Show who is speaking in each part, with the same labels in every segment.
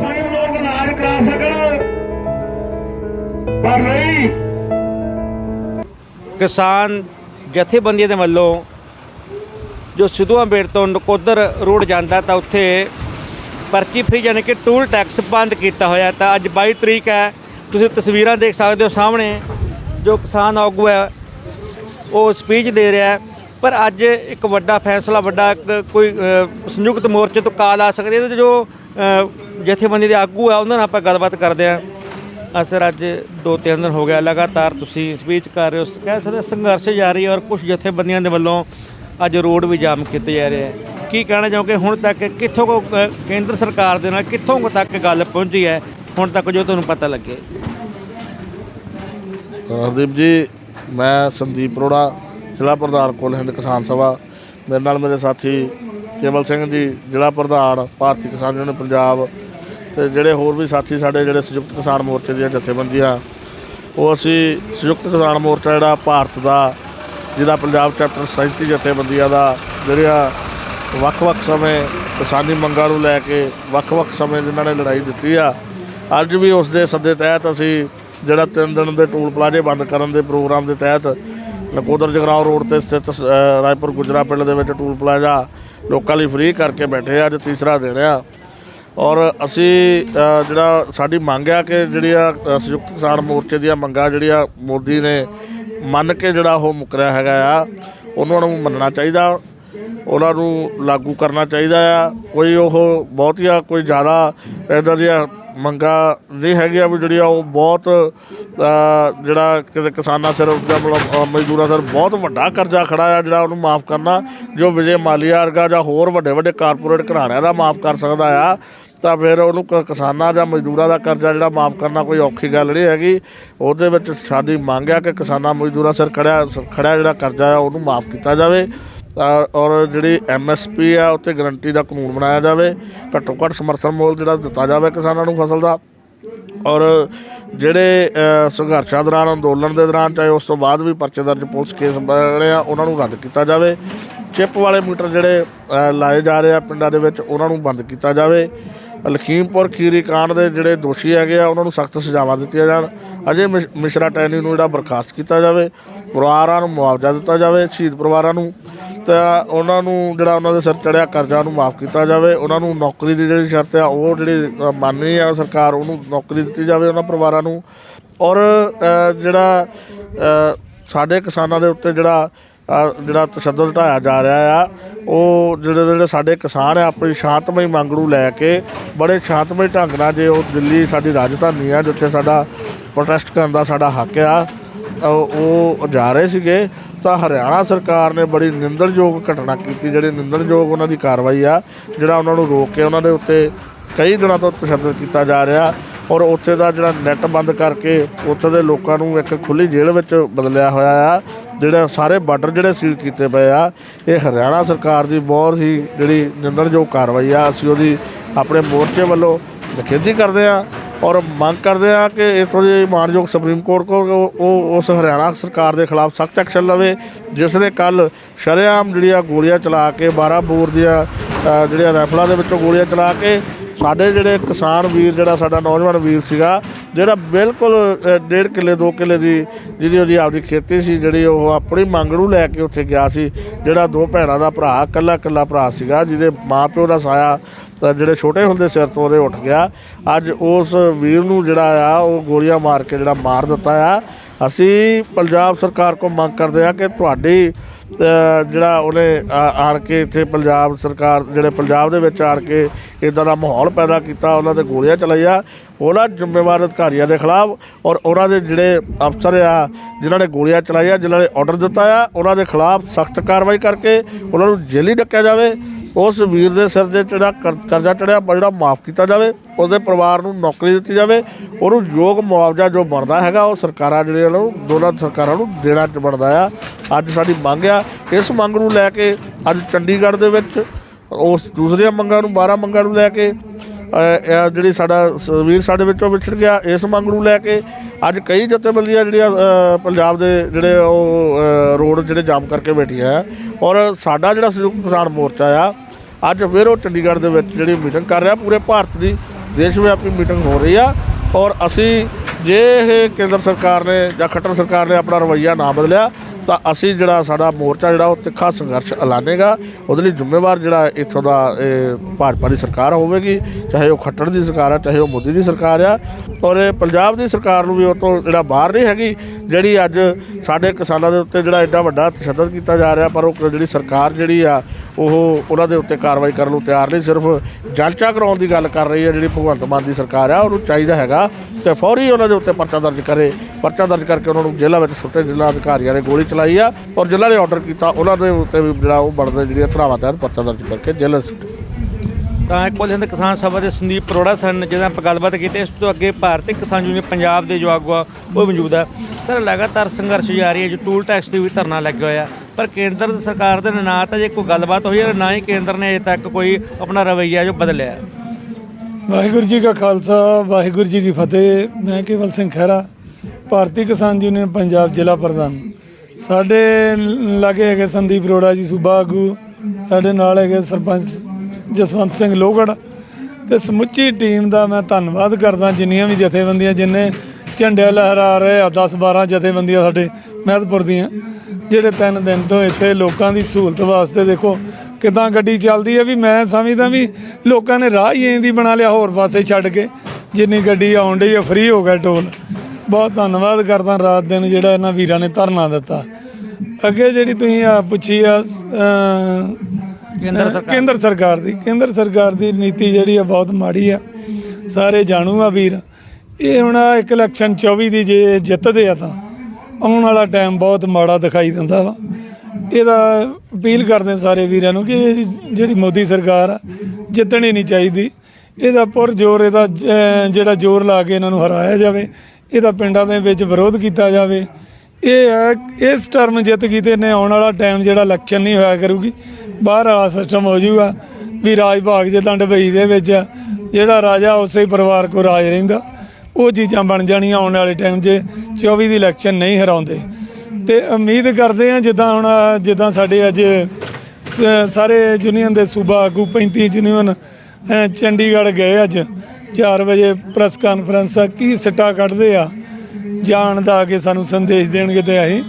Speaker 1: ਸਾਰੇ ਲੋਕ ਇਲਾਜ ਕਰਾ ਸਕਣ। ਪਰ ਨਹੀਂ।
Speaker 2: ਕਿਸਾਨ ਜਥੇਬੰਦੀਆਂ ਦੇ ਵੱਲੋਂ ਜੋ ਸਿੱਧੂਆਂ ਬੇੜ ਤੋਂ ਨਕੋਦਰ ਰੋਡ ਜਾਂਦਾ ਤਾਂ ਉੱਥੇ ਪਰਚੀ ਫ੍ਰੀ ਯਾਨੀ ਕਿ ਟੂਲ ਟੈਕਸ ਬੰਦ ਕੀਤਾ ਹੋਇਆ ਤਾਂ ਅੱਜ 22 ਤਰੀਕ ਹੈ। ਤੁਸੀਂ ਤਸਵੀਰਾਂ ਦੇਖ ਸਕਦੇ ਹੋ ਸਾਹਮਣੇ ਜੋ ਕਿਸਾਨ ਆਗੂ ਹੈ, ਉਹ ਸਪੀਚ ਦੇ ਰਿਹਾ ਹੈ। ਪਰ ਅੱਜ ਇੱਕ ਵੱਡਾ ਫੈਸਲਾ, ਵੱਡਾ ਇੱਕ ਕੋਈ ਸੰਯੁਕਤ ਮੋਰਚੇ ਤੋਂ ਕਾਲ ਆ ਸਕਦੀ ਹੈ। ਇਹਦੇ 'ਚ ਜੋ ਜਥੇਬੰਦੀ ਦੇ ਆਗੂ ਆ, ਉਹਨਾਂ ਨਾਲ ਆਪਾਂ ਗੱਲਬਾਤ ਕਰਦੇ ਹਾਂ। ਅਸਰ ਅੱਜ ਦੋ ਤਿੰਨ ਦਿਨ ਹੋ ਗਿਆ ਲਗਾਤਾਰ ਤੁਸੀਂ ਸਪੀਚ ਕਰ ਰਹੇ ਹੋ। ਕਹਿ ਸਕਦੇ ਸੰਘਰਸ਼ ਜਾਰੀ ਹੈ ਔਰ ਕੁਝ ਜਥੇਬੰਦੀਆਂ ਦੇ ਵੱਲੋਂ ਅੱਜ ਰੋਡ ਵੀ ਜਾਮ ਕੀਤੇ ਜਾ ਰਹੇ ਹੈ ਕੀ ਕਹਿਣਾ ਚਾਹੋਗੇ? ਹੁਣ ਤੱਕ ਕਿੱਥੋਂ ਕੋ ਕੇਂਦਰ ਸਰਕਾਰ ਦੇ ਨਾਲ ਕਿੱਥੋਂ ਕੁ ਤੱਕ ਗੱਲ ਪਹੁੰਚੀ ਹੈ? ਹੁਣ ਤੱਕ ਜੋ ਤੁਹਾਨੂੰ ਪਤਾ ਲੱਗੇ
Speaker 3: ਹਰਦੀਪ ਜੀ, ਮੈਂ ਸੰਦੀਪ ਅਰੋੜਾ ਜ਼ਿਲ੍ਹਾ ਪ੍ਰਧਾਨ ਕੁੱਲ ਹਿੰਦ ਕਿਸਾਨ ਸਭਾ। ਮੇਰੇ ਨਾਲ ਮੇਰੇ ਸਾਥੀ ਕੇਵਲ ਸਿੰਘ ਜੀ, ਜ਼ਿਲ੍ਹਾ ਪ੍ਰਧਾਨ ਭਾਰਤੀ ਕਿਸਾਨ ਯੂਨੀਅਨ ਪੰਜਾਬ ਤੇ ਜਿਹੜੇ ਹੋਰ ਵੀ ਸਾਥੀ ਸਾਡੇ ਜਿਹੜੇ ਸੰਯੁਕਤ ਕਿਸਾਨ ਮੋਰਚੇ ਦੀਆਂ ਜਥੇਬੰਦੀਆਂ, ਉਹ ਅਸੀਂ ਸੰਯੁਕਤ ਕਿਸਾਨ ਮੋਰਚਾ ਜਿਹੜਾ ਭਾਰਤ ਦਾ, ਜਿਹਦਾ ਪੰਜਾਬ ਚੈਪਟਰ 37 ਜਥੇਬੰਦੀਆਂ ਦਾ ਜਿਹੜੀਆਂ ਵੱਖ-ਵੱਖ ਸਮੇਂ ਕਿਸਾਨੀ ਮੰਗਾਂ ਨੂੰ ਲੈ ਕੇ ਵੱਖ-ਵੱਖ ਸਮੇਂ ਜਿਨ੍ਹਾਂ ਨੇ ਲੜਾਈ ਦਿੱਤੀ ਆ, ਅੱਜ ਵੀ ਉਸ ਦੇ ਸੱਦੇ ਤਹਿਤ ਅਸੀਂ ਜਿਹੜਾ ਤਿੰਨ ਦਿਨ ਦੇ ਟੂਲ ਪਲਾਜ਼ੇ ਬੰਦ ਕਰਨ ਦੇ ਪ੍ਰੋਗਰਾਮ ਦੇ ਤਹਿਤ ਨਕੋਦਰ ਜਗਰਾਉਂ ਰੋਡ ਤੇ ਸਥਿਤ ਰਾਏਪੁਰ ਗੁਜਰਾ ਪਿੰਡ ਦੇ ਵਿੱਚ ਟੂਲ ਪਲਾਜ਼ਾ ਲੋਕਾਂ ਲਈ ਫ੍ਰੀ ਕਰਕੇ ਬੈਠੇ ਆ ਅੱਜ ਤੀਸਰਾ ਦਿਨ ਆ। ਔਰ ਅਸੀਂ ਜਿਹੜਾ ਸਾਡੀ ਮੰਗ ਆ ਕਿ ਜਿਹੜੀਆਂ ਅ, ਸੰਯੁਕਤ ਕਿਸਾਨ ਮੋਰਚੇ ਦੀਆਂ ਮੰਗਾਂ ਜਿਹੜੀਆਂ ਮੋਦੀ ਨੇ ਮੰਨ ਕੇ ਜਿਹੜਾ ਉਹ ਮੁਕਰਿਆ ਹੈਗਾ ਆ ਉਹਨਾਂ ਨੂੰ ਮੰਨਣਾ ਚਾਹੀਦਾ। ਉਹਨਾਂ ਨੂੰ ਲਾਗੂ ਕਰਨਾ ਚਾਹੀਦਾ ਆ। ਕੋਈ ਉਹ ਬਹੁਤੀਆਂ, ਕੋਈ ਜ਼ਿਆਦਾ ਇਦਾਂ ਦੀਆਂ ਮੰਗਾਂ ਨਹੀਂ ਹੈਗੀਆਂ ਵੀ ਜਿਹੜੀਆਂ ਉਹ ਬਹੁਤ ਜਿਹੜਾ ਕਿਤੇ ਕਿਸਾਨਾਂ ਸਿਰ ਜਾਂ ਮਜ਼ਦੂਰਾਂ ਸਿਰ ਬਹੁਤ ਵੱਡਾ ਕਰਜ਼ਾ ਖੜਾ ਆ, ਜਿਹੜਾ ਉਹਨੂੰ ਮਾਫ ਕਰਨਾ, ਜੋ ਵਿਜੇ ਮਾਲੀਆ ਵਰਗਾ ਜਾਂ ਹੋਰ ਵੱਡੇ ਵੱਡੇ ਕਾਰਪੋਰੇਟ ਘਰਾਣਿਆਂ ਦਾ ਮਾਫ ਕਰ ਸਕਦਾ ਆ, ਤਾਂ ਫਿਰ ਉਹਨੂੰ ਕ- ਕਿਸਾਨਾਂ ਜਾਂ ਮਜ਼ਦੂਰਾਂ ਦਾ ਕਰਜ਼ਾ ਜਿਹੜਾ ਮਾਫ ਕਰਨਾ ਕੋਈ ਔਖੀ ਗੱਲ ਨਹੀਂ ਹੈਗੀ। ਉਹਦੇ ਵਿੱਚ ਸਾਡੀ ਮੰਗ ਆ ਕਿ ਕਿਸਾਨਾਂ, ਮਜ਼ਦੂਰਾਂ ਸਿਰ ਖੜਿਆ ਖੜਿਆ ਜਿਹੜਾ ਕਰਜ਼ਾ ਆ, ਉਹਨੂੰ ਮਾਫ ਕੀਤਾ ਜਾਵੇ। ਔਰ ਜਿਹੜੀ ਐਮਐਸਪੀ ਆ ਉੱਤੇ ਗਰੰਟੀ ਦਾ ਕਾਨੂੰਨ ਬਣਾਇਆ ਜਾਵੇ, ਘੱਟੋ ਘੱਟ ਸਮਰਥਨ ਮੁੱਲ ਜਿਹੜਾ ਦਿੱਤਾ ਜਾਵੇ ਕਿਸਾਨਾਂ ਨੂੰ ਫਸਲ ਦਾ। ਔਰ ਜਿਹੜੇ ਸੰਘਰਸ਼ਾਂ ਦੌਰਾਨ, ਅੰਦੋਲਨ ਦੇ ਦੌਰਾਨ, ਚਾਹੇ ਉਸ ਤੋਂ ਬਾਅਦ ਵੀ ਪਰਚੇ ਦਰਜ ਪੁਲਿਸ ਕੇਸ ਬਣੇ ਆ, ਉਹਨਾਂ ਨੂੰ ਰੱਦ ਕੀਤਾ ਜਾਵੇ। ਚਿੱਪ ਵਾਲੇ ਮੀਟਰ ਜਿਹੜੇ ਲਾਏ ਜਾ ਰਹੇ ਆ ਪਿੰਡਾਂ ਦੇ ਵਿੱਚ, ਉਹਨਾਂ ਨੂੰ ਬੰਦ ਕੀਤਾ ਜਾਵੇ। ਲਖੀਮਪੁਰ, ਖੀਰੀ ਕਾਂਡ ਦੇ ਜਿਹੜੇ ਦੋਸ਼ੀ ਹੈਗੇ ਆ, ਉਹਨਾਂ ਨੂੰ ਸਖਤ ਸਜ਼ਾਵਾਂ ਦਿੱਤੀਆਂ ਜਾਣ। ਅਜੇ ਮਿਸ਼- ਮਿਸ਼ਰਾ ਟੈਨੀ ਨੂੰ ਜਿਹੜਾ ਬਰਖਾਸਤ ਕੀਤਾ ਜਾਵੇ, ਪਰਿਵਾਰਾਂ ਨੂੰ ਮੁਆਵਜ਼ਾ ਦਿੱਤਾ ਜਾਵੇ, ਸ਼ਹੀਦ ਪਰਿਵਾਰਾਂ ਨੂੰ। ਤਾਂ ਉਹਨਾਂ ਨੂੰ ਜਿਹੜਾ ਉਹਨਾਂ ਦੇ ਸਿਰ ਚੜਿਆ ਕਰਜ਼ਾ ਨੂੰ ਮਾਫ ਕੀਤਾ ਜਾਵੇ ਉਹਨਾਂ ਨੂੰ ਨੌਕਰੀ ਦੀ ਜਿਹੜੀ ਸ਼ਰਤ ਆ ਉਹ ਜਿਹੜੀ ਅ, ਮੰਨਣੀ ਆ ਸਰਕਾਰ ਉਹਨੂੰ ਨੌਕਰੀ ਦਿੱਤੀ ਜਾਵੇ ਉਹਨਾਂ ਪਰਿਵਾਰਾਂ ਨੂੰ। ਔਰ ਜਿਹੜਾ ਸਾਡੇ ਕਿਸਾਨਾਂ ਦੇ ਉੱਤੇ ਜਿਹੜਾ ਜਿਹੜਾ ਤਸ਼ੱਦਦ ਢਾਇਆ ਜਾ ਰਿਹਾ ਆ ਉਹ ਜਿਹੜੇ ਜਿਹੜੇ ਸਾਡੇ ਕਿਸਾਨ ਆ ਆਪਣੀ ਸ਼ਾਂਤਮਈ ਮੰਗ ਨੂੰ ਲੈ ਕੇ ਬੜੇ ਸ਼ਾਂਤਮਈ ਢੰਗ ਨਾਲ ਜੇ ਉਹ ਦਿੱਲੀ ਸਾਡੀ ਰਾਜਧਾਨੀ ਆ ਜਿੱਥੇ ਸਾਡਾ ਪ੍ਰੋਟੈਸਟ ਕਰਨ ਦਾ ਸਾਡਾ ਹੱਕ ਆ ਉਹ ਜਾ ਰਹੇ ਸੀਗੇ, ਤਾਂ ਹਰਿਆਣਾ ਸਰਕਾਰ ਨੇ ਬੜੀ ਨਿੰਦਣਯੋਗ ਘਟਨਾ ਕੀਤੀ, ਜਿਹੜੀ ਨਿੰਦਣਯੋਗ ਉਹਨਾਂ ਦੀ ਕਾਰਵਾਈ ਆ, ਜਿਹੜਾ ਉਹਨਾਂ ਨੂੰ ਰੋਕ ਕੇ ਉਹਨਾਂ ਦੇ ਉੱਤੇ ਕਈ ਦਿਨਾਂ ਤੋਂ ਤਸ਼ੱਦਦ ਕੀਤਾ ਜਾ ਰਿਹਾ, ਔਰ ਉੱਥੇ ਦਾ ਜਿਹੜਾ ਨੈਟ ਬੰਦ ਕਰਕੇ ਉੱਥੇ ਦੇ ਲੋਕਾਂ ਨੂੰ ਇੱਕ ਖੁੱਲੀ ਜੇਲ੍ਹ ਵਿੱਚ ਬਦਲਿਆ ਹੋਇਆ ਆ, ਜਿਹੜੇ ਸਾਰੇ ਬਾਰਡਰ ਜਿਹੜੇ ਸੀਲ ਕੀਤੇ ਪਏ ਆ, ਇਹ ਹਰਿਆਣਾ ਸਰਕਾਰ ਦੀ ਬਹੁਤ ਹੀ ਜਿਹੜੀ ਨਿੰਦਣਯੋਗ ਕਾਰਵਾਈ ਆ, ਅਸੀਂ ਉਹਦੀ ਆਪਣੇ ਮੋਰਚੇ ਵੱਲੋਂ ਨਿਖੇਧੀ ਕਰਦੇ ਆ ਔਰ ਮੰਗ ਕਰਦੇ ਆ ਕਿ ਇਥੋਂ ਦੇ ਮਾਨਯੋਗ ਸੁਪਰੀਮ ਕੋਰਟ ਕੋ ਉਹ- ਉਸ ਹਰਿਆਣਾ ਸਰਕਾਰ ਦੇ ਖਿਲਾਫ ਸਖਤ ਐਕਸ਼ਨ ਲਵੇ ਜਿਸ ਨੇ ਕੱਲ ਸ਼ਰੇਆਮ ਜਿਹੜੀਆਂ ਗੋਲੀਆਂ ਚਲਾ ਕੇ 12 ਬੋਰ ਦੀਆਂ ਜਿਹੜੀਆਂ ਰਾਈਫਲਾਂ ਦੇ ਵਿੱਚੋਂ ਗੋਲੀਆਂ ਚਲਾ ਕੇ ਸਾਡੇ ਜਿਹੜੇ ਕਿਸਾਨ ਵੀਰ ਜਿਹੜਾ ਸਾਡਾ ਨੌਜਵਾਨ ਵੀਰ ਸੀਗਾ ਜਿਹੜਾ ਬਿਲਕੁਲ ਅ, ਡੇਢ ਕਿੱਲੇ 2 ਕਿੱਲੇ ਦੀ ਜਿਹਦੀ ਉਹਦੀ ਆਪਦੀ ਖੇਤੀ ਸੀ ਜਿਹੜੀ ਉਹ ਆਪਣੀ ਮੰਗ ਨੂੰ ਲੈ ਕੇ ਉੱਥੇ ਗਿਆ ਸੀ ਜਿਹੜਾ ਦੋ ਭੈਣਾਂ ਦਾ ਭਰਾ ਇਕੱਲਾ ਇਕੱਲਾ ਭਰਾ ਸੀਗਾ ਜਿਹਦੇ ਮਾਪਿਓ ਦਾ ਸਾਇਆ ਤਾਂ ਜਿਹੜੇ ਛੋਟੇ ਹੁੰਦੇ ਸਿਰ ਤੋਂ ਉਹਦੇ ਉੱਠ ਗਿਆ। ਅੱਜ ਉਸ ਵੀਰ ਨੂੰ ਜਿਹੜਾ ਆ, ਉਹ ਗੋਲੀਆਂ ਮਾਰ ਕੇ ਜਿਹੜਾ ਮਾਰ ਦਿੱਤਾ ਆ। ਅਸੀਂ ਪੰਜਾਬ ਸਰਕਾਰ ਕੋਲ ਮੰਗ ਕਰਦੇ ਆ ਕਿ ਤੁਹਾਡੀ ਜਿਹੜਾ ਉਹਨੇ ਆਣ ਕੇ ਇੱਥੇ ਪੰਜਾਬ ਸਰਕਾਰ, ਜਿਹੜੇ ਪੰਜਾਬ ਦੇ ਵਿੱਚ ਆਣ ਕੇ ਇਦਾਂ ਦਾ ਮਾਹੌਲ ਪੈਦਾ ਕੀਤਾ, ਉਹਨਾਂ ਤੇ ਗੋਲੀਆਂ ਚਲਾਈਆਂ। ਉਹਨਾਂ ਜ਼ਿੰਮੇਵਾਰ ਅਧਿਕਾਰੀਆਂ ਦੇ ਖਿਲਾਫ ਔਰ ਉਹਨਾਂ ਦੇ ਜਿਹੜੇ ਅਫਸਰ ਆ, ਜਿਨ੍ਹਾਂ ਨੇ ਗੋਲੀਆਂ ਚਲਾਈਆਂ, ਜਿਨ੍ਹਾਂ ਨੇ ਆਰਡਰ ਦਿੱਤਾ ਆ, ਉਹਨਾਂ ਦੇ ਖਿਲਾਫ ਸਖਤ ਕਾਰਵਾਈ ਕਰਕੇ ਉਹਨਾਂ ਨੂੰ ਜੇਲ੍ਹ ਹੀ ਡੱਕਿਆ ਜਾਵੇ। ਉਸ ਵੀਰ ਦੇ ਸਿਰ ਤੇ ਜਿਹੜਾ ਕਰਜ਼ਾ ਚੜਿਆ ਜਿਹੜਾ ਮਾਫ ਕੀਤਾ ਜਾਵੇ ਉਹਦੇ ਪਰਿਵਾਰ ਨੂੰ ਨੌਕਰੀ ਦਿੱਤੀ ਜਾਵੇ, ਉਹਨੂੰ ਯੋਗ ਮੁਆਵਜ਼ਾ ਜੋ ਬਣਦਾ ਹੈਗਾ, ਉਹ ਸਰਕਾਰਾਂ ਜਿਹੜੀਆਂ ਨੂੰ, ਦੋਨਾਂ ਸਰਕਾਰਾਂ ਨੂੰ ਦੇਣਾ ਬਣਦਾ ਆ। ਅੱਜ ਸਾਡੀ ਮੰਗ ਆ, ਇਸ ਮੰਗ ਨੂੰ ਲੈ ਕੇ ਅੱਜ ਚੰਡੀਗੜ੍ਹ ਦੇ ਵਿੱਚ, ਉਸ ਦੂਸਰੀਆਂ ਮੰਗਾਂ ਨੂੰ 12 ਮੰਗਾਂ ਨੂੰ ਲੈ ਕੇ ਜਿਹੜੀ ਸਾਡਾ ਵੀਰ ਸਾਡੇ ਵਿੱਚੋਂ ਵਿਛੜ ਗਿਆ, ਇਸ ਮੰਗ ਨੂੰ ਲੈ ਕੇ ਅੱਜ ਕਈ ਜਥੇਬੰਦੀਆਂ ਜਿਹੜੀਆਂ ਪੰਜਾਬ ਦੇ ਜਿਹੜੇ ਉਹ ਰੋਡ ਜਿਹੜੇ ਜਾਮ ਕਰਕੇ ਬੈਠੀਆਂ ਆ, ਔਰ ਸਾਡਾ ਜਿਹੜਾ ਸੰਯੁਕਤ ਕਿਸਾਨ ਮੋਰਚਾ ਆ ਅੱਜ ਫਿਰ ਉਹ ਚੰਡੀਗੜ੍ਹ ਦੇ ਵਿੱਚ ਜਿਹੜੀ ਮੀਟਿੰਗ ਕਰ ਰਿਹਾ, ਪੂਰੇ ਭਾਰਤ ਦੀ ਦੇਸ਼ ਵਿਆਪੀ ਮੀਟਿੰਗ ਹੋ ਰਹੀ ਆ ਔਰ ਅਸੀਂ ਜੇ ਇਹ ਕੇਂਦਰ ਸਰਕਾਰ ਨੇ ਜਾਂ ਖੱਟਰ ਸਰਕਾਰ ਨੇ ਆਪਣਾ ਰਵੱਈਆ ਨਾ ਬਦਲਿਆ, ਤਾਂ ਅਸੀਂ ਜਿਹੜਾ ਸਾਡਾ ਮੋਰਚਾ ਜਿਹੜਾ ਉਹ ਤਿੱਖਾ ਸੰਘਰਸ਼ ਐਲਾਨੇਗਾ। ਉਹਦੇ ਲਈ ਜ਼ਿੰਮੇਵਾਰ ਜਿਹੜਾ ਇੱਥੋਂ ਦਾ ਇਹ ਭਾਜਪਾ ਦੀ ਸਰਕਾਰ ਹੋਵੇਗੀ, ਚਾਹੇ ਉਹ ਖੱਟੜ ਦੀ ਸਰਕਾਰ ਆ, ਚਾਹੇ ਉਹ ਮੋਦੀ ਦੀ ਸਰਕਾਰ ਆ। ਔਰ ਇਹ ਪੰਜਾਬ ਦੀ ਸਰਕਾਰ ਨੂੰ ਵੀ ਉਹ ਤੋਂ ਜਿਹੜਾ ਬਾਹਰ ਨਹੀਂ ਹੈਗੀ, ਜਿਹੜੀ ਅੱਜ ਸਾਡੇ ਕਿਸਾਨਾਂ ਦੇ ਉੱਤੇ ਜਿਹੜਾ ਐਡਾ ਵੱਡਾ ਤਸ਼ੱਦਦ ਕੀਤਾ ਜਾ ਰਿਹਾ, ਪਰ ਉਹ ਜਿਹੜੀ ਸਰਕਾਰ ਜਿਹੜੀ ਆ, ਉਹ ਉਹਨਾਂ ਦੇ ਉੱਤੇ ਕਾਰਵਾਈ ਕਰਨ ਨੂੰ ਤਿਆਰ ਨਹੀਂ, ਸਿਰਫ ਜਲਚਾ ਕਰਾਉਣ ਦੀ ਗੱਲ ਕਰ ਰਹੀ ਹੈ, ਜਿਹੜੀ ਭਗਵੰਤ ਮਾਨ ਦੀ ਸਰਕਾਰ ਆ, ਉਹਨੂੰ ਚਾਹੀਦਾ ਹੈਗਾ। ਤੇ ਫੌਰੀ ਉਹਨਾਂ ਦੇ ਉੱਤੇ ਪਰਚਾ ਦਰਜ ਕਰੇ, ਪਰਚਾ ਦਰਜ ਕਰਕੇ ਉਹਨਾਂ ਨੂੰ ਜੇਲ੍ਹਾਂ ਵਿੱਚ ਸੁੱਟੇ, ਜ਼ਿਲ੍ਹਾ ਅਧਿਕਾਰੀਆਂ ਨੇ ਗੋਲੀ ਚਲਾਈ ਆ ਔਰ ਜ਼ਿਲ੍ਹਾ ਨੇ ਆਰਡਰ ਕੀਤਾ, ਉਹਨਾਂ ਦੇ ਉੱਤੇ ਵੀ ਜਿਹੜਾ ਉਹ ਬਣਦੇ ਜਿਹੜੀਆਂ ਧਰਾਵਾਂ ਤਹਿਤ ਪਰਚਾ ਦਰਜ ਕਰਕੇ ਜੇਲ੍ਹ ਸੁੱਟੇ।
Speaker 2: ਤਾਂ ਇੱਕ ਹਿੰਦ ਕਿਸਾਨ ਸਭਾ ਦੇ ਸੰਦੀਪ ਅਰੋੜਾ ਸਨ ਜਿਹਨਾਂ ਆਪਾਂ ਗੱਲਬਾਤ ਕੀਤੀ, ਇਸ ਤੋਂ ਅੱਗੇ ਭਾਰਤੀ ਕਿਸਾਨ ਯੂਨੀਅਨ ਪੰਜਾਬ ਦੇ ਜੋ ਆਗੂ ਆ ਉਹ ਮੌਜੂਦ ਹੈ ਸਰ, ਲਗਾਤਾਰ ਸੰਘਰਸ਼ ਜਾਰੀ ਹੈ, ਜੋ ਟੂਲ ਟੈਕਸ ਤੇ ਵੀ ਧਰਨਾ ਲੱਗਿਆ ਹੋਇਆ ਪਰ ਕੇਂਦਰ ਸਰਕਾਰ ਦੇ ਨਾ ਤਾਂ ਜੇ ਕੋਈ ਗੱਲਬਾਤ ਹੋਈ ਹੈ, ਨਾ ਹੀ ਕੇਂਦਰ ਨੇ ਅਜੇ ਤੱਕ ਕੋਈ ਆਪਣਾ ਰਵੱਈਆ ਜੋ ਬਦਲਿਆ
Speaker 4: ਵਾਹਿਗੁਰੂ ਜੀ ਕਾ ਖਾਲਸਾ, ਵਾਹਿਗੁਰੂ ਜੀ ਕੀ ਫਤਿਹ। ਮੈਂ ਕੇਵਲ ਸਿੰਘ ਖਹਿਰਾ, ਭਾਰਤੀ ਕਿਸਾਨ ਯੂਨੀਅਨ, ਪੰਜਾਬ ਜ਼ਿਲ੍ਹਾ ਪ੍ਰਧਾਨ। ਸਾਡੇ ਲਾਗੇ ਹੈਗੇ ਸੰਦੀਪ ਰੋੜਾ ਜੀ, ਸੂਬਾ ਆਗੂ। ਸਾਡੇ ਨਾਲ ਹੈਗੇ ਸਰਪੰਚ ਜਸਵੰਤ ਸਿੰਘ ਲੋਗੜ ਤੇ ਸਮੁੱਚੀ ਟੀਮ ਦਾ ਮੈਂ ਧੰਨਵਾਦ ਕਰਦਾ, ਜਿੰਨੀਆਂ ਵੀ ਜਥੇਬੰਦੀਆਂ, ਜਿੰਨੇ ਝੰਡੇ ਲਹਿਰਾ ਰਹੇ ਆ 10 12 ਜਥੇਬੰਦੀਆਂ ਸਾਡੇ ਮਹਿਤਪੁਰ ਦੀਆਂ। ਜਿਹੜੇ ਤਿੰਨ ਦਿਨ ਤੋਂ ਇੱਥੇ ਲੋਕਾਂ ਦੀ ਸਹੂਲਤ ਵਾਸਤੇ ਦੇਖੋ ਕਿਦਾਂ ਗੱਡੀ ਚੱਲਦੀ ਹੈ ਵੀ ਮੈਂ ਸਮਝਦਾ ਵੀ ਲੋਕਾਂ ਨੇ ਰਾਹ ਹੀ ਇਹਦੀ ਬਣਾ ਲਿਆ ਹੋਰ ਪਾਸੇ ਛੱਡ ਕੇ। ਜਿੰਨੀ ਗੱਡੀ ਆਉਣ ਡਈ ਆ ਫ੍ਰੀ ਹੋ ਗਿਆ ਟੋਲ। ਬਹੁਤ ਧੰਨਵਾਦ ਕਰਦਾ ਰਾਤ ਦਿਨ ਜਿਹੜਾ ਇਹਨਾਂ ਵੀਰਾਂ ਨੇ ਧਰਨਾ ਦਿੱਤਾ। ਅੱਗੇ ਜਿਹੜੀ ਤੁਸੀਂ ਆ ਪੁੱਛੀ ਆ
Speaker 2: ਕੇਂਦਰ ਸਰਕਾਰ।
Speaker 4: ਕੇਂਦਰ ਸਰਕਾਰ ਦੀ ਕੇਂਦਰ ਸਰਕਾਰ ਦੀ ਨੀਤੀ ਜਿਹੜੀ ਆ ਬਹੁਤ ਮਾੜੀ ਆ। ਸਾਰੇ ਜਾਣੂ ਆ ਵੀਰ। ਇਹ ਹੁਣ ਇੱਕ ਇਲੈਕਸ਼ਨ 24 ਦੀ ਜੇ ਜਿੱਤਦੇ ਆ ਤਾਂ। ਆਉਣ ਵਾਲਾ ਟਾਈਮ ਬਹੁਤ ਮਾੜਾ ਦਿਖਾਈ ਦਿੰਦਾ ਵਾ। ਇਹਦਾ ਅਪੀਲ ਕਰਦੇ ਸਾਰੇ ਵੀਰਾਂ ਨੂੰ ਕਿ ਇਹ ਜਿਹੜੀ ਮੋਦੀ ਸਰਕਾਰ ਆ ਜਿੱਤਣੀ ਨਹੀਂ ਚਾਹੀਦੀ। ਇਹਦਾ ਪੁਰ ਜ਼ੋਰ ਇਹਦਾ ਜਿਹੜਾ ਜ਼ੋਰ ਲਾ ਕੇ ਇਹਨਾਂ ਨੂੰ ਹਰਾਇਆ ਜਾਵੇ ਇਹਦਾ ਪਿੰਡਾਂ ਦੇ ਵਿੱਚ ਵਿਰੋਧ ਕੀਤਾ ਜਾਵੇ। ਇਹ ਹੈ ਇਸ ਟਰਮ ਜਿੱਤ ਗਈ ਤੇ ਨੇ ਆਉਣ ਵਾਲਾ ਟਾਈਮ ਜਿਹੜਾ ਇਲੈਕਸ਼ਨ ਨਹੀਂ ਹੋਇਆ ਕਰੂਗੀ। ਬਾਹਰ ਵਾਲਾ ਸਿਸਟਮ ਹੋ ਜਾਊਗਾ ਵੀ ਰਾਜ ਭਾਗ ਜਿੱਦਾਂ ਡਬਈ ਦੇ ਵਿੱਚ ਆ, ਜਿਹੜਾ ਰਾਜਾ ਉਸੇ ਪਰਿਵਾਰ ਕੋ ਰਾਜ ਰਹਿੰਦਾ। ਉਹ ਚੀਜ਼ਾਂ ਬਣ ਜਾਣੀਆਂ ਆਉਣ ਵਾਲੇ ਟਾਈਮ 'ਚ 24 ਦੀ ਇਲੈਕਸ਼ਨ ਨਹੀਂ ਹਰਾਉਂਦੇ। ਤੇ ਉਮੀਦ ਕਰਦੇ ਆ ਜਿੱਦਾਂ ਹੁਣ, ਜਿੱਦਾਂ ਸਾਡੇ ਅੱਜ ਸ- ਸਾਰੇ ਯੂਨੀਅਨ ਦੇ ਸੂਬਾ ਆਗੂ 35 ਯੂਨੀਅਨ ਚੰਡੀਗੜ੍ਹ ਗਏ ਅੱਜ। 4 ਵਜੇ ਪ੍ਰੈਸ ਕਾਨਫਰੰਸ ਆ, ਕੀ ਸਿੱਟਾ ਕੱਢਦੇ ਆ? ਜਾਣ ਦਾ ਕੇ ਸਾਨੂੰ ਸੰਦੇਸ਼ ਦੇਣਗੇ ਤੇ ਅਸੀਂ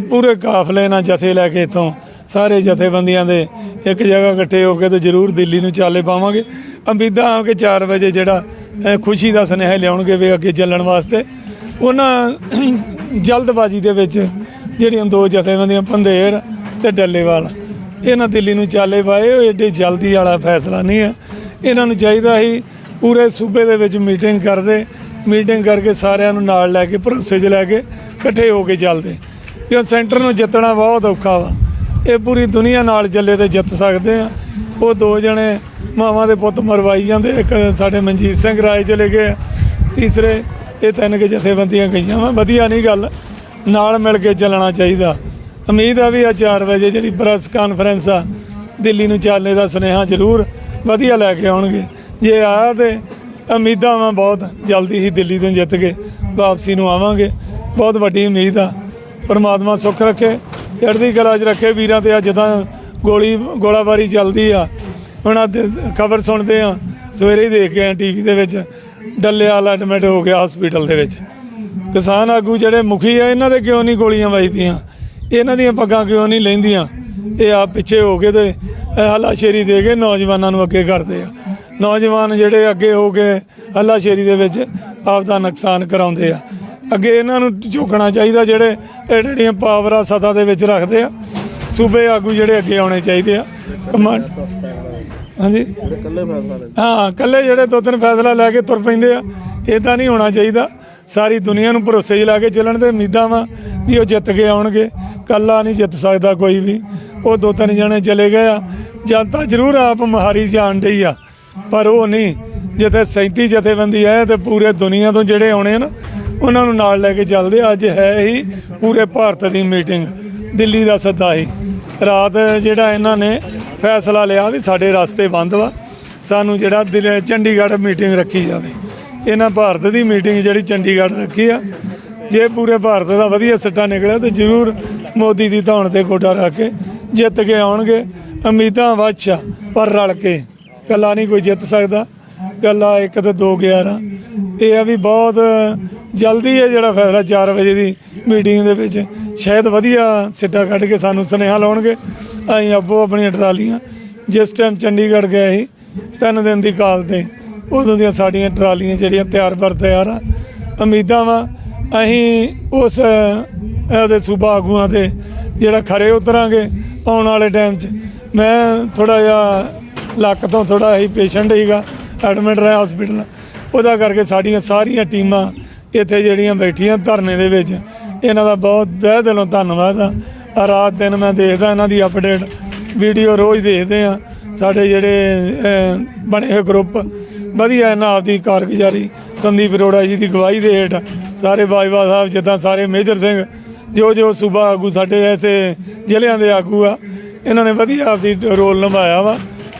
Speaker 4: ਪੂਰੇ ਕਾਫਲੇ ਨਾਲ ਜਥੇ ਲੈ ਕੇ ਇਥੋਂ ਸਾਰੇ ਜਥੇਬੰਦੀਆਂ ਦੇ ਇੱਕ ਜਗ੍ਹਾ ਇਕੱਠੇ ਹੋ ਕੇ ਤੇ ਜ਼ਰੂਰ ਦਿੱਲੀ ਨੂੰ ਚਾਲੇ ਪਾਵਾਂਗੇ। ਉਮੀਦਾਂ ਆ ਕਿ 4 ਵਜੇ ਜਿਹੜਾ ਖੁਸ਼ੀ ਦਾ ਸੁਨੇਹਾ ਲਿਆਉਣਗੇ ਵੀ ਅੱਗੇ ਚੱਲਣ ਵਾਸਤੇ। ਉਹਨਾਂ ਜਲਦਬਾਜ਼ੀ ਦੇ ਵਿੱਚ ਜਿਹੜੀਆਂ ਦੋ ਜਥੇਬੰਦੀਆਂ, ਪੰਧੇਰ ਤੇ ਡੱਲੇਵਾਲ, ਇਹਨਾਂ ਦਿੱਲੀ ਨੂੰ ਚਾਲੇ ਪਾਏ। ਉਹ ਏਡੇ ਜਲਦੀ ਵਾਲਾ ਫੈਸਲਾ ਨਹੀਂ ਹੈ ਇਹਨਾਂ ਨੂੰ ਚਾਹੀਦਾ ਸੀ ਪੂਰੇ ਸੂਬੇ ਦੇ ਵਿੱਚ ਮੀਟਿੰਗ ਕਰਦੇ, ਮੀਟਿੰਗ ਕਰਕੇ ਸਾਰਿਆਂ ਨੂੰ ਨਾਲ ਲੈ ਕੇ, ਭਰੋਸੇ 'ਚ ਲੈ ਕੇ ਇਕੱਠੇ ਹੋ ਕੇ ਚੱਲਦੇ। ਕਿਉਂ ਸੈਂਟਰ ਨੂੰ ਜਿੱਤਣਾ ਬਹੁਤ ਔਖਾ ਵਾ। ਇਹ ਪੂਰੀ ਦੁਨੀਆ ਨਾਲ ਚੱਲੇ ਤੇ ਜਿੱਤ ਸਕਦੇ ਆ। ਉਹ ਦੋ ਜਣੇ ਮਾਵਾਂ ਦੇ ਪੁੱਤ ਮਰਵਾਈ ਜਾਂਦੇ, ਇੱਕ ਸਾਡੇ ਮਨਜੀਤ ਸਿੰਘ ਰਾਏ ਚਲੇ ਗਏ ਆ। ਤੀਸਰੇ ਇਹ ਤਿੰਨ ਕੇ ਜਥੇਬੰਦੀਆਂ ਗਈਆਂ ਵਾ, ਵਧੀਆ ਨਹੀਂ ਗੱਲ, ਨਾਲ ਮਿਲ ਕੇ ਚੱਲਣਾ ਚਾਹੀਦਾ। ਉਮੀਦ ਆ ਵੀ ਆ 4 ਵਜੇ ਜਿਹੜੀ ਪ੍ਰੈਸ ਕਾਨਫਰੰਸ ਆ, ਦਿੱਲੀ ਨੂੰ ਚਾਲਣੇ ਦਾ ਸੁਨੇਹਾ ਜ਼ਰੂਰ ਵਧੀਆ ਲੈ ਕੇ ਆਉਣਗੇ। ਜੇ ਆ ਤੇ ਉਮੀਦਾਂ ਵਾ ਬਹੁਤ, ਜਲਦੀ ਹੀ ਦਿੱਲੀ ਤੋਂ ਜਿੱਤ ਕੇ ਵਾਪਸੀ ਨੂੰ ਆਵਾਂਗੇ। ਬਹੁਤ ਵੱਡੀ ਉਮੀਦ ਆ। ਪਰਮਾਤਮਾ ਸੁੱਖ ਰੱਖੇ, ਚੜ੍ਹਦੀ ਕਲਾ 'ਚ ਰੱਖੇ ਵੀਰਾਂ ਤੇ ਆ ਜਦਾਂ ਗੋਲੀ, ਗੋਲਾਬਾਰੀ ਚੱਲਦੀ ਆ। ਹੁਣ ਆ ਖਬਰ ਸੁਣਦੇ ਆ ਸਵੇਰੇ ਹੀ ਦੇਖ ਕੇ ਆ ਟੀਵੀ ਦੇ ਵਿੱਚ। ਡੱਲੇ ਵਾਲਾ ਐਡਮਿਟ ਹੋ ਗਿਆ ਹਸਪੀਟਲ ਦੇ ਵਿੱਚ। ਕਿਸਾਨ ਆਗੂ ਜਿਹੜੇ ਮੁਖੀ ਆ, ਇਹਨਾਂ ਦੇ ਕਿਉਂ ਨਹੀਂ ਗੋਲੀਆਂ ਵੱਜਦੀਆਂ? ਇਹਨਾਂ ਦੀਆਂ ਪੱਗਾਂ ਕਿਉਂ ਨਹੀਂ ਲੈਂਦੀਆਂ? ਇਹ ਆ ਪਿੱਛੇ ਹੋ ਕੇ ਤੇ ਹਲਾਸ਼ੇਰੀ ਦੇ ਕੇ ਨੌਜਵਾਨਾਂ ਨੂੰ ਅੱਗੇ ਕਰਦੇ ਆ। ਨੌਜਵਾਨ ਜਿਹੜੇ ਅੱਗੇ ਹੋ ਕੇ ਹਲਾਸ਼ੇਰੀ ਦੇ ਵਿੱਚ ਆਪ ਦਾ ਨੁਕਸਾਨ ਕਰਾਉਂਦੇ ਆ। ਅੱਗੇ ਇਹਨਾਂ ਨੂੰ ਝੁਕਣਾ ਚਾਹੀਦਾ ਜਿਹੜੇ ਇਹ ਜਿਹੜੀਆਂ ਪਾਵਰਾਂ ਸਤਾ ਦੇ ਵਿੱਚ ਰੱਖਦੇ ਆ। ਸੂਬੇ ਆਗੂ ਜਿਹੜੇ ਅੱਗੇ ਆਉਣੇ ਚਾਹੀਦੇ ਆ। ਕਮਾਂਡ ਹਾਂਜੀ।
Speaker 3: ਇਕੱਲੇ ਫੈਸਲਾ ਲੈ
Speaker 4: ਹਾਂ ਕੱਲੇ ਜਿਹੜੇ ਦੋ ਤਿੰਨ ਫੈਸਲਾ ਲੈ ਕੇ ਤੁਰ ਪੈਂਦੇ ਆ ਇਦਾਂ ਨਹੀਂ ਹੋਣਾ ਚਾਹੀਦਾ। ਸਾਰੀ ਦੁਨੀਆ ਨੂੰ ਭਰੋਸੇ 'ਚ ਲਾ ਕੇ ਚੱਲਣ ਤੇ ਉਮੀਦਾਂ ਵਾ ਵੀ ਉਹ ਜਿੱਤ ਕੇ ਆਉਣਗੇ। ਕੱਲਾ ਨਹੀਂ ਜਿੱਤ ਸਕਦਾ ਕੋਈ ਵੀ। ਉਹ ਦੋ ਤਿੰਨ ਜਣੇ ਚਲੇ ਗਏ ਆ। ਜਨਤਾ ਜ਼ਰੂਰ ਆਪ ਮਹਾਰੀ ਜਾਣ ਡਈ ਆ। ਪਰ ਉਹ ਨਹੀਂ। ਜਿੱਥੇ 37 ਜਥੇਬੰਦੀ ਹੈ ਤੇ ਪੂਰੇ ਦੁਨੀਆ ਤੋਂ ਜਿਹੜੇ ਆਉਣੇ ਨਾ ਉਹਨਾਂ ਨੂੰ ਨਾਲ ਲੈ ਕੇ ਚੱਲਦੇ। ਅੱਜ ਹੈ ਹੀ ਪੂਰੇ ਭਾਰਤ ਦੀ ਮੀਟਿੰਗ। ਦਿੱਲੀ ਦਾ ਸੱਦਾ ਹੀ। ਰਾਤ ਜਿਹੜਾ ਇਹਨਾਂ ਨੇ ਫੈਸਲਾ ਲਿਆ ਵੀ ਸਾਡੇ ਰਸਤੇ ਬੰਦ ਵਾ। ਸਾਨੂੰ ਜਿਹੜਾ ਦਿਲ ਚੰਡੀਗੜ੍ਹ ਮੀਟਿੰਗ ਰੱਖੀ ਜਾਵੇ। ਇਹਨਾਂ ਭਾਰਤ ਦੀ ਮੀਟਿੰਗ ਜਿਹੜੀ ਚੰਡੀਗੜ੍ਹ ਰੱਖੀ ਆ। ਜੇ ਪੂਰੇ ਭਾਰਤ ਦਾ ਵਧੀਆ ਸਿੱਟਾ ਨਿਕਲਿਆ ਤੇ ਜ਼ਰੂਰ ਮੋਦੀ ਦੀ ਧੌਣ ਤੇ ਗੋਡਾ ਰੱਖ ਕੇ ਜਿੱਤ ਕੇ ਆਉਣਗੇ। ਉਮੀਦਾਂ ਵਾਛਾ ਪਰ ਰਲ ਕੇ। ਕੱਲਾ ਨਹੀਂ ਕੋਈ ਜਿੱਤ ਸਕਦਾ। ਕੱਲਾ ਇੱਕ ਤੇ ਦੋ 11 ਇਹ ਆ ਵੀ ਬਹੁਤ ਜਲਦੀ ਹੈ ਜਿਹੜਾ ਫੈਸਲਾ 4 ਵਜੇ ਦੀ ਮੀਟਿੰਗ ਦੇ ਵਿੱਚ ਸ਼ਾਇਦ ਵਧੀਆ ਸਿੱਟਾ ਕੱਢ ਕੇ ਸਾਨੂੰ ਸੁਨੇਹਾ ਲਾਉਣਗੇ। ਅਸੀਂ ਆਪੋ ਆਪਣੀਆਂ ਟਰਾਲੀਆਂ, ਜਿਸ ਟਾਈਮ ਚੰਡੀਗੜ੍ਹ ਗਏ ਸੀ, ਤਿੰਨ ਦਿਨ ਦੀ ਕਾਲ ਤੇ, ਉਦੋਂ ਦੀਆਂ ਸਾਡੀਆਂ ਟਰਾਲੀਆਂ ਜਿਹੜੀਆਂ ਤਿਆਰ ਬਰ ਤਿਆਰ ਆ। ਉਮੀਦਾਂ ਵਾ, ਅਸੀਂ ਉਸ, ਇਹਦੇ ਸੂਬਾ ਆਗੂਆਂ ਤੇ ਜਿਹੜਾ ਖਰੇ ਉਤਰਾਂਗੇ ਆਉਣ ਵਾਲੇ ਟਾਈਮ 'ਚ। ਮੈਂ ਥੋੜਾ ਜਿਹਾ ਲੱਕ ਤੋਂ ਥੋੜਾ ਹੀ ਪੇਸ਼ੈਂਟ ਹੀਗਾ ਐਡਮਿਟ ਰਿਹਾ ਹਸਪੀਟਲ ਉਹਦਾ ਕਰਕੇ ਸਾਡੀਆਂ ਸਾਰੀਆਂ ਟੀਮਾਂ ਇੱਥੇ ਜਿਹੜੀਆਂ ਬੈਠੀਆਂ ਧਰਨੇ ਦੇ ਵਿੱਚ, ਇਹਨਾਂ ਦਾ ਬਹੁਤ ਤਹਿ ਦਿਲੋਂ ਧੰਨਵਾਦ ਆ। ਰਾਤ ਦਿਨ ਮੈਂ ਦੇਖਦਾ ਇਹਨਾਂ ਦੀ ਅਪਡੇਟ ਵੀਡੀਓ ਰੋਜ਼ ਦੇਖਦੇ ਆ। ਸਾਡੇ ਜਿਹੜੇ ਬਣੇ ਹੋਏ ਗਰੁੱਪ ਵਧੀਆ ਇਹਨਾਂ ਆਪਦੀ ਕਾਰਗੁਜ਼ਾਰੀ। ਸੰਦੀਪ ਅਰੋੜਾ ਜੀ ਦੀ ਗਵਾਹੀ ਦੇ ਹੇਠ ਸਾਰੇ ਬਾਜਵਾ ਸਾਹਿਬ, ਜਿੱਦਾਂ ਸਾਰੇ ਮੇਜਰ ਸਿੰਘ, ਜੋ ਜੋ ਸੂਬਾ ਆਗੂ ਸਾਡੇ ਐਸੇ ਜ਼ਿਲ੍ਹਿਆਂ ਦੇ ਆਗੂ ਆ, ਇਹਨਾਂ ਨੇ ਵਧੀਆ ਆਪਦੀ ਰੋਲ ਨਿਭਾਇਆ ਵਾ।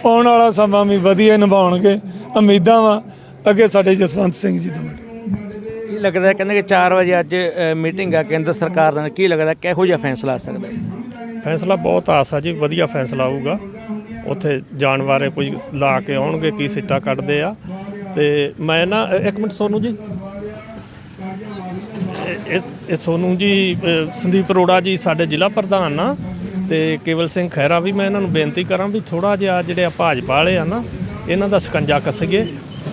Speaker 4: ਆਉਣ ਵਾਲਾ ਸਮਾਂ ਵੀ ਵਧੀਆ ਨਿਭਾਉਣਗੇ। ਉਮੀਦਾਂ ਵਾ ਅੱਗੇ ਸਾਡੇ ਜਸਵੰਤ ਸਿੰਘ ਜੀ ਤੋਂ।
Speaker 2: ਕੀ ਲੱਗਦਾ? ਕਹਿੰਦੇ ਕਿ 4 ਵਜੇ ਅੱਜ ਮੀਟਿੰਗ ਆ ਕੇਂਦਰ ਸਰਕਾਰ ਦਾ। ਕੀ ਲੱਗਦਾ ਕਿਹੋ ਜਿਹਾ ਫੈਸਲਾ ਆ ਸਕਦਾ ਹੈ?
Speaker 5: ਫੈਸਲਾ ਬਹੁਤ ਆਸ ਆ ਜੀ ਵਧੀਆ ਫੈਸਲਾ ਆਊਗਾ। ਉੱਥੇ ਜਾਣ ਬਾਰੇ ਕੁਝ ਲਾ ਕੇ ਆਉਣਗੇ ਕੀ ਸਿੱਟਾ ਕੱਢਦੇ ਆ। ਤੇ ਮੈਂ ਨਾ ਇੱਕ ਮਿੰਟ ਸੋਨੂ ਜੀ। ਇਹ- ਸੋਨੂ ਜੀ ਸੰਦੀਪ ਅਰੋੜਾ ਜੀ ਸਾਡੇ ਜ਼ਿਲ੍ਹਾ ਪ੍ਰਧਾਨ ਆ। ਤੇ ਕੇਵਲ ਸਿੰਘ ਖਹਿਰਾ ਵੀ ਮੈਂ ਇਹਨਾਂ ਨੂੰ ਬੇਨਤੀ ਕਰਾਂ ਵੀ ਥੋੜਾ ਜਿਹਾ ਜਿਹੜੇ ਆ ਭਾਜਪਾ ਵਾਲੇ ਆ ਨਾ, ਇਹਨਾਂ ਦਾ ਸਕੰਜਾ ਕੱਸਗੇ।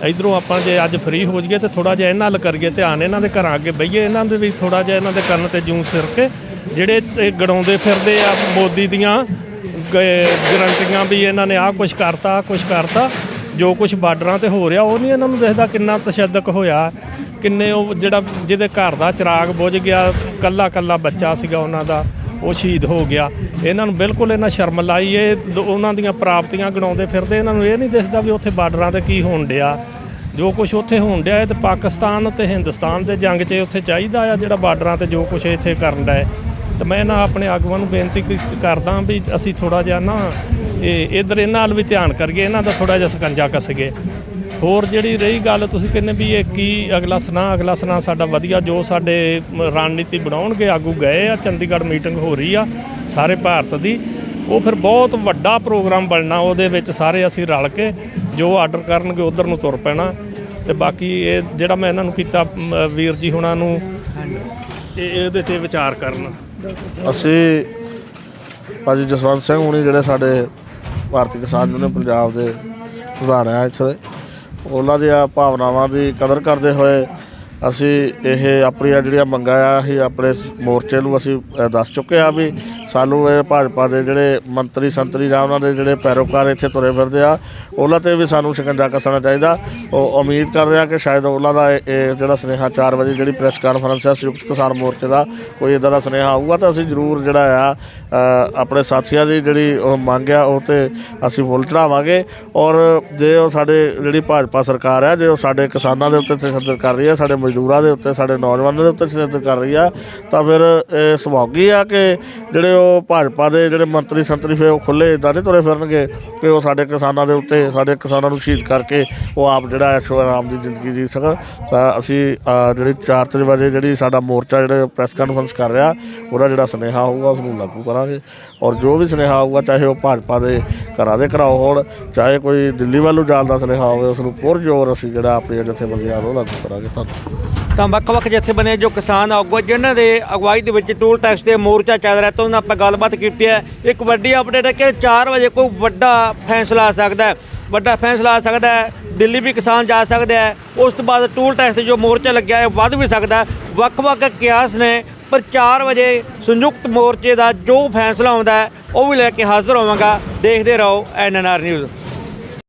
Speaker 5: ਇਧਰੋਂ ਆਪਾਂ ਜੇ ਅੱਜ ਫ੍ਰੀ ਹੋ ਜਾਈਏ ਤੇ ਥੋੜਾ ਜਿਹਾ ਇਹਨਾਂ ਵੱਲ ਕਰੀਏ ਧਿਆਨ, ਇਹਨਾਂ ਦੇ ਘਰਾਂ ਅੱਗੇ ਬਈਏ, ਇਹਨਾਂ ਦੇ ਵੀ ਥੋੜਾ ਜਿਹਾ ਇਹਨਾਂ ਦੇ ਕੰਨ ਤੇ ਜੂੰ ਸਿਰ ਕੇ, ਜਿਹੜੇ ਗੜਾਉਂਦੇ ਫਿਰਦੇ ਆ ਮੋਦੀ ਦੀਆਂ ਗਰੰਟੀਆਂ ਵੀ ਇਹਨਾਂ ਨੇ ਆਹ ਕੁਝ ਕਰਤਾ, ਆਹ ਕੁਝ ਕਰਤਾ, ਜੋ ਕੁਝ ਬਾਰਡਰਾਂ ਤੇ ਹੋ ਰਿਹਾ ਉਹ ਨਹੀਂ ਇਹਨਾਂ ਨੂੰ ਦੇਖਦਾ ਕਿੰਨਾ ਤਸ਼ੱਦਕ ਹੋਇਆ, ਕਿੰਨੇ ਉਹ ਜਿਹੜਾ ਜਿਹਦੇ ਘਰ ਦਾ ਚਿਰਾਗ ਬੁਝ ਗਿਆ ਕੱਲਾ ਕੱਲਾ ਬੱਚਾ ਸੀਗਾ ਉਹਨਾਂ ਦਾ। ਉਹ ਸ਼ਹੀਦ ਹੋ ਗਿਆ। ਇਹਨਾਂ ਨੂੰ ਬਿਲਕੁਲ ਇਹਨਾਂ ਸ਼ਰਮ ਲਾਈ ਇਹ ਦ- ਉਹਨਾਂ ਦੀਆਂ ਪ੍ਰਾਪਤੀਆਂ ਗਣਾਉਂਦੇ ਫਿਰਦੇ, ਇਹਨਾਂ ਨੂੰ ਇਹ ਨਹੀਂ ਦਿਸਦਾ ਵੀ ਉੱਥੇ ਬਾਰਡਰਾਂ ਤੇ ਕੀ ਹੋਣ ਡਿਆ। ਜੋ ਕੁਝ ਉੱਥੇ ਹੋਣ ਡਿਆ, ਇਹ ਤੇ ਪਾਕਿਸਤਾਨ ਤੇ ਹਿੰਦੁਸਤਾਨ ਦੇ ਜੰਗ 'ਚ ਉੱਥੇ ਚਾਹੀਦਾ ਆ, ਜਿਹੜਾ ਬਾਰਡਰਾਂ ਤੇ ਜੋ ਕੁਝ ਇੱਥੇ ਕਰਨ ਡਿਆ ਤੇ ਮੈਂ ਨਾ ਆਪਣੇ ਆਗੂਆਂ ਨੂੰ ਬੇਨਤੀ ਕੀ- ਕਰਦਾ ਵੀ ਅਸੀਂ ਥੋੜਾ ਜਿਹਾ ਨਾ, ਇਹ ਇਧਰ ਇਹਨਾਂ ਵੱਲ ਵੀ ਧਿਆਨ ਕਰੀਏ, ਇਹਨਾਂ ਦਾ ਥੋੜਾ ਜਿਹਾ ਸਕੰਜਾ ਕੱਸਗੇ ਹੋਰ ਜਿਹੜੀ ਰਹੀ ਗੱਲ ਤੁਸੀਂ ਕਹਿੰਦੇ ਵੀ ਇਹ ਕੀ ਅਗਲਾ ਸੁਨਾ ਅਗਲਾ ਸੁਨਾ ਸਾਡਾ ਵਧੀਆ ਜੋ ਸਾਡੇ ਰਣਨੀਤੀ ਬਣਾਉਣਗੇ ਆਗੂ ਗਏ ਆ ਚੰਡੀਗੜ੍ਹ ਮੀਟਿੰਗ ਹੋ ਰਹੀ ਆ ਸਾਰੇ ਭਾਰਤ ਦੀ ਉਹ ਫਿਰ ਬਹੁਤ ਵੱਡਾ ਪ੍ਰੋਗਰਾਮ ਬਣਨਾ ਉਹਦੇ ਵਿੱਚ ਸਾਰੇ ਅਸੀਂ ਰਲ ਕੇ ਜੋ ਆਰਡਰ ਕਰਨਗੇ ਉਧਰ ਨੂੰ ਤੁਰ ਪੈਣਾ। ਤੇ ਬਾਕੀ ਇਹ ਜਿਹੜਾ ਮੈਂ ਇਹਨਾਂ ਨੂੰ ਕੀਤਾ ਵੀਰ ਜੀ ਹੁਣਾਂ ਨੂੰ ਇਹ ਇਹਦੇ ਤੇ ਵਿਚਾਰ ਕਰਨ।
Speaker 3: ਅਸੀਂ ਭਾਜੀ ਜਸਵੰਤ ਸਿੰਘ ਹੁਣੀ ਜਿਹੜੇ ਸਾਡੇ ਭਾਰਤੀ ਕਿਸਾਨ ਯੂਨੀਅਨ ਪੰਜਾਬ ਦੇ ਪ੍ਰਧਾਨ ਆ ਇੱਥੇ। ਦੇ, ਉਹਨਾਂ ਦੀਆਂ ਭਾਵਨਾਵਾਂ ਦੀ ਕਦਰ ਕਰਦੇ ਹੋਏ ਅਸੀਂ ਇਹ ਆਪਣੀਆਂ ਜਿਹੜੀਆਂ ਮੰਗਾਂ ਆ, ਅਸੀਂ ਆਪਣੇ ਮੋਰਚੇ ਨੂੰ ਅਸੀਂ ਦੱਸ ਚੁੱਕੇ ਆ ਵੀ ਸਾਨੂੰ ਇਹ ਭਾਜਪਾ ਦੇ ਜਿਹੜੇ ਮੰਤਰੀ ਸੰਤਰੀ ਜਾਂ ਉਹਨਾਂ ਦੇ ਜਿਹੜੇ ਪੈਰੋਕਾਰ ਇੱਥੇ ਤੁਰੇ ਫਿਰਦੇ ਆ, ਉਹਨਾਂ ਤੇ ਵੀ ਸਾਨੂੰ ਸ਼ਿਕੰਜਾ ਕੱਸਣਾ ਚਾਹੀਦਾ। ਉਹ ਉਮੀਦ ਕਰ ਰਿਹਾ ਕਿ ਸ਼ਾਇਦ ਉਹਨਾਂ ਦਾ ਇਹ ਜਿਹੜਾ ਸੁਨੇਹਾ 4 ਵਜੇ ਜਿਹੜੀ ਪ੍ਰੈਸ ਕਾਨਫਰੰਸ ਹੈ ਸੰਯੁਕਤ ਕਿਸਾਨ ਮੋਰਚੇ ਦਾ, ਕੋਈ ਇਦਾਂ ਦਾ ਸੁਨੇਹਾ ਆਊਗਾ ਤਾਂ ਅਸੀਂ ਜ਼ਰੂਰ ਜਿਹੜਾ ਆ ਆਪਣੇ ਸਾਥੀਆਂ ਦੀ ਜਿਹੜੀ ਉਹ ਮੰਗ ਆ, ਉਹ ਤੇ ਅਸੀਂ ਫੁੱਲ ਚੜਾਵਾਂਗੇ ਔਰ ਜੇ ਉਹ ਸਾਡੇ ਜਿਹੜੀ ਭਾਜਪਾ ਸਰਕਾਰ ਹੈ ਜੇ ਉਹ ਸਾਡੇ ਕਿਸਾਨਾਂ ਦੇ ਉੱਤੇ ਤਸ਼ੱਦਦ ਕਰ ਰਹੀ ਹੈ ਸਾਡੇ ਮਜ਼ਦੂਰਾਂ ਦੇ ਉੱਤੇ, ਸਾਡੇ ਨੌਜਵਾਨਾਂ ਦੇ ਉੱਤੇ ਤਸ਼ੱਦਦ ਕਰ ਰਹੀ ਆ, ਤਾਂ ਫਿਰ ਇਹ ਸੁਭਾਗੀ ਆ ਕਿ ਜਿਹੜੇ ਉਹ ਭਾਜਪਾ ਦੇ ਜਿਹੜੇ ਮੰਤਰੀ ਸੰਤਰੀ ਫਿਰ ਉਹ ਖੁੱਲੇ ਇਦਾਂ ਨਹੀਂ ਤੁਰੇ ਫਿਰਨਗੇ ਕਿ ਉਹ ਸਾਡੇ ਕਿਸਾਨਾਂ ਦੇ ਉੱਤੇ ਸਾਡੇ ਕਿਸਾਨਾਂ ਨੂੰ ਸ਼ਹੀਦ ਕਰਕੇ ਉਹ ਆਪ ਜਿਹੜਾ ਐਸ਼ੋ ਆਰਾਮ ਦੀ ਜ਼ਿੰਦਗੀ ਜੀ ਸਕਣ। ਤਾਂ ਅਸੀਂ ਅ, ਜਿਹੜੀ 4 ਵਜੇ ਜਿਹੜੀ ਸਾਡਾ ਮੋਰਚਾ ਜਿਹੜੇ ਪ੍ਰੈਸ ਕਾਨਫਰੰਸ ਕਰ ਰਿਹਾ ਉਹਦਾ ਜਿਹੜਾ ਸੁਨੇਹਾ ਹੋਊਗਾ ਉਸ ਨੂੰ ਲਾਗੂ ਕਰਾਂਗੇ। ਔਰ ਜੋ ਵੀ ਸੁਨੇਹਾ ਆਊਗਾ ਚਾਹੇ ਉਹ ਭਾਜਪਾ ਦੇ ਘਰਾਂ ਦੇ ਘਰਾਓ ਹੋਣ ਚਾਹੇ ਕੋਈ ਦਿੱਲੀ ਵੱਲੋਂ ਜਾਣ ਦਾ ਸੁਨੇਹਾ ਹੋਵੇ ਉਸ ਨੂੰ ਪੁਰਜੋਰ ਅਸੀਂ ਜਿਹੜਾ ਆਪਣੀਆਂ ਜਥੇਬੰਦੀਆਂ ਨੂੰ ਲਾਗੂ ਕਰਾਂਗੇ। ਧੰਨਵਾਦ।
Speaker 2: ਤਾਂ ਵੱਖ-ਵੱਖ ਜਥੇਬੰਦੀਆਂ ਜੋ ਕਿਸਾਨ ਆਗੂ ਆ, ਜਿਨ੍ਹਾਂ ਦੇ ਅਗਵਾਈ ਦੇ ਵਿੱਚ ਟੂਲ ਟੈਕਸ ਦੇ ਮੋਰਚਾ ਚੱਲ ਰਿਹਾ ਤਾਂ ਉਹਨਾਂ ਨਾਲ ਆਪਾਂ ਗੱਲਬਾਤ ਕੀਤੀ ਹੈ। ਇੱਕ ਵੱਡੀ ਅਪਡੇਟ ਹੈ ਕਿ 4 ਵਜੇ ਕੋਈ ਵੱਡਾ ਫੈਸਲਾ ਆ ਸਕਦਾ ਹੈ। ਵੱਡਾ ਫੈਸਲਾ ਆ ਸਕਦਾ ਹੈ ਦਿੱਲੀ ਵੀ ਕਿਸਾਨ ਜਾ ਸਕਦਾ ਹੈ। ਉਸ ਤੋਂ ਬਾਅਦ ਟੂਲ ਟੈਕਸ ਤੇ ਜੋ ਮੋਰਚਾ ਲੱਗਿਆ ਹੈ ਵੱਧ ਵੀ ਸਕਦਾ ਵੱਖ-ਵੱਖ ਕਿਆਸ ਨੇ ਪਰ 4 ਵਜੇ ਸੰਯੁਕਤ ਮੋਰਚੇ ਦਾ ਜੋ ਫੈਸਲਾ ਆਉਂਦਾ ਉਹ ਵੀ ਲੈ ਕੇ ਹਾਜ਼ਰ ਹੋਵਾਂਗਾ। ਦੇਖਦੇ ਰਹੋ ਐਨਐਨਆਰ ਨਿਊਜ਼।